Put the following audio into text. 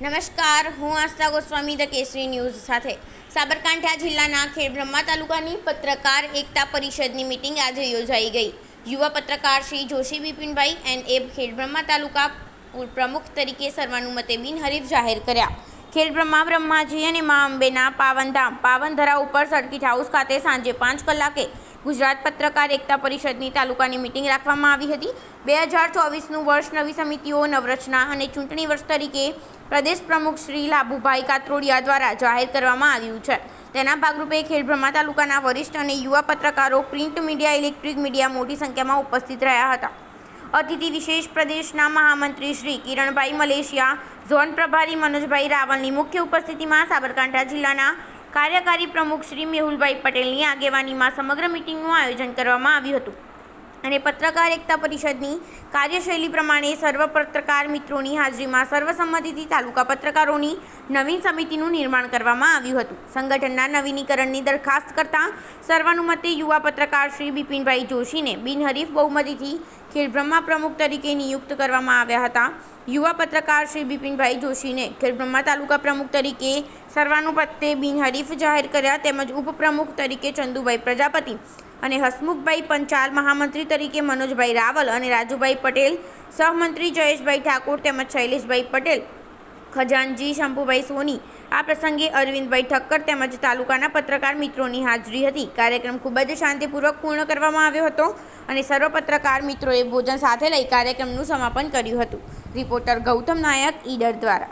નમસ્કાર, હું Astha Goswami the Kesari news સાથે. સાબરકાંઠા જિલ્લાના ખેડબ્રહ્મા તાલુકાની પત્રકાર એકતા પરિષદની મિટિંગ આજે યોજાઈ ગઈ. યુવા પત્રકાર શ્રી જોશી બિપિનભાઈ એન એ ખેડબ્રહ્મા તાલુકા પ્રમુખ તરીકે સર્વાનુમતે બિનહરીફ જાહેર કર્યા. ખેડબ્રહ્મા, બ્રહ્માજી અને મા અંબેના પાવનધામ પાવનધરા ઉપર સર્કિટ હાઉસ ખાતે સાંજે પાંચ કલાકે ગુજરાત પત્રકાર એકતા પરિષદની તાલુકાની મિટિંગ રાખવામાં આવી હતી. બે હજાર ચોવીસનું વર્ષ નવી સમિતિઓ, નવરચના અને ચૂંટણી વર્ષ તરીકે પ્રદેશ પ્રમુખ શ્રી લાભુભાઈ કાત્રોડિયા દ્વારા જાહેર કરવામાં આવ્યું છે. તેના ભાગરૂપે ખેડબ્રહ્મા તાલુકાના વરિષ્ઠ અને યુવા પત્રકારો પ્રિન્ટ મીડિયા, ઇલેક્ટ્રિક મીડિયા મોટી સંખ્યામાં ઉપસ્થિત રહ્યા હતા. અતિથિ વિશેષ પ્રદેશના મહામંત્રી શ્રી કિરણભાઈ મલેશિયા, ઝોન પ્રભારી મનોજભાઈ રાવલની મુખ્ય ઉપસ્થિતિમાં સાબરકાંઠા જિલ્લાના કાર્યકારી પ્રમુખ શ્રી મેહુલભાઈ પટેલની આગેવાનીમાં સમગ્ર મિટિંગનું આયોજન કરવામાં આવ્યું હતું. અને પત્રકાર એકતા પરિષદની કાર્યશૈલી પ્રમાણે સર્વ પત્રકાર મિત્રોની હાજરીમાં સર્વસંમતિથી તાલુકા પત્રકારોની નવીન સમિતિનું નિર્માણ કરવામાં આવ્યું હતું. સંગઠનના નવીનીકરણની દરખાસ્ત કરતા સર્વાનુમતે યુવા પત્રકાર શ્રી બિપિનભાઈ જોશીને બિનહરીફ બહુમતીથી ખેડબ્રહ્મા પ્રમુખ તરીકે નિયુક્ત કરવામાં આવ્યા હતા. યુવા પત્રકાર શ્રી બિપિનભાઈ જોશીને ખેડબ્રહ્મા તાલુકા પ્રમુખ તરીકે સર્વાનુમતે બિનહરીફ જાહેર કર્યા તેમજ ઉપપ્રમુખ તરીકે ચંદુભાઈ પ્રજાપતિ અને હસમુખભાઈ પંચાલ, મહામંત્રી તરીકે મનોજભાઈ રાવલ અને રાજુભાઈ પટેલ, સહમંત્રી જયેશભાઈ ઠાકોર તેમજ શૈલેષભાઈ પટેલ ખજાનજી, શંભુભાઈ સોની. આ પ્રસંગે અરવિંદભાઈ ઠક્કર તેમજ તાલુકાના પત્રકાર મિત્રોની હાજરી હતી. કાર્યક્રમ ખૂબ જ શાંતિપૂર્વક પૂર્ણ કરવામાં આવ્યો હતો અને સર્વ પત્રકાર મિત્રોએ ભોજન સાથે લઈ કાર્યક્રમનું સમાપન કર્યું હતું. રિપોર્ટર ગૌતમ નાયક, ઈડર દ્વારા.